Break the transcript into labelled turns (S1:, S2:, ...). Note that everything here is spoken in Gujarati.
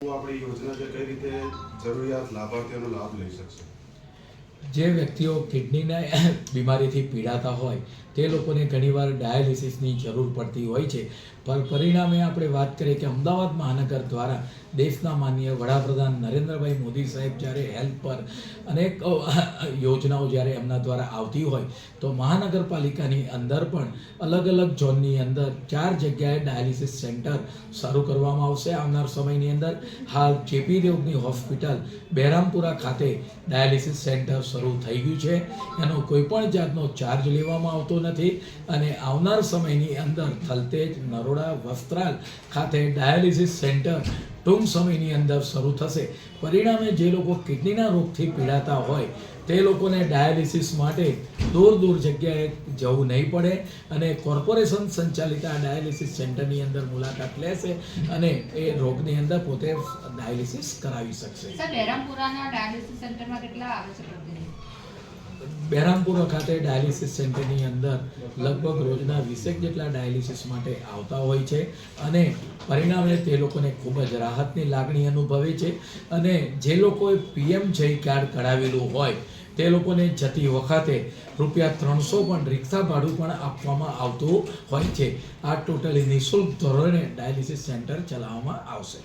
S1: આપણી યોજના છે કઈ રીતે જરૂરિયાત લાભાર્થીઓનો લાભ લઈ શકશે?
S2: જે વ્યક્તિઓ કિડનીના બીમારીથી પીડાતા હોય, તે લોકોને ઘણીવાર ડાયાલિસિસની જરૂર પડતી હોય છે. પર પરિણામે આપણે વાત કરીએ કે અમદાવાદ મહાનગર દ્વારા દેશના માનનીય વડાપ્રધાન નરેન્દ્રભાઈ મોદી સાહેબ જ્યારે હેલ્થ પર અનેક યોજનાઓ જ્યારે એમના દ્વારા આવતી હોય, તો મહાનગરપાલિકાની અંદર પણ અલગ અલગ ઝોનની અંદર ચાર જગ્યાએ ડાયાલિસિસ સેન્ટર શરૂ કરવામાં આવશે આવનાર સમયની અંદર. હાલ જેપી દેવની હોસ્પિટલ બહેરામપુરા ખાતે ડાયાલિસિસ સેન્ટર શરૂ થઈ ગયું છે. એનો કોઈ પણ જાતનો ચાર્જ લેવામાં આવતો નથી અને આવનાર સમયની અંદર થલતેજ નરોડા વસ્ત્રાલ ખાતે ડાયાલિસિસ સેન્ટર ટૂંક સમયની અંદર શરૂ થશે. પરિણામે જે લોકો કિડનીના રોગથી પીડાતા હોય, તે લોકોને ડાયાલિસિસ માટે દૂર દૂર જગ્યાએ જવું નહીં પડે અને કોર્પોરેશન સંચાલિત આ ડાયાલિસિસ સેન્ટરની અંદર મુલાકાત લેશે અને એ રોગની અંદર પોતે ડાયાલિસિસ કરાવી શકશે. બહેરામપુરા ખાતે ડાયાલિસિસ સેન્ટરની અંદર લગભગ રોજના વીસેક જેટલા ડાયાલિસિસ માટે આવતા હોય છે અને પરિણામે તે લોકોને ખૂબ જ રાહતની લાગણી અનુભવે છે અને જે લોકોએ પીએમ જય કાર્ડ કઢાવેલું હોય તે લોકોને જતી વખતે રૂપિયા ત્રણસો પણ રિક્ષા ભાડું પણ આપવામાં આવતું હોય છે. આ ટોટલી નિઃશુલ્ક ધોરણે ડાયાલિસિસ સેન્ટર ચલાવવામાં આવશે.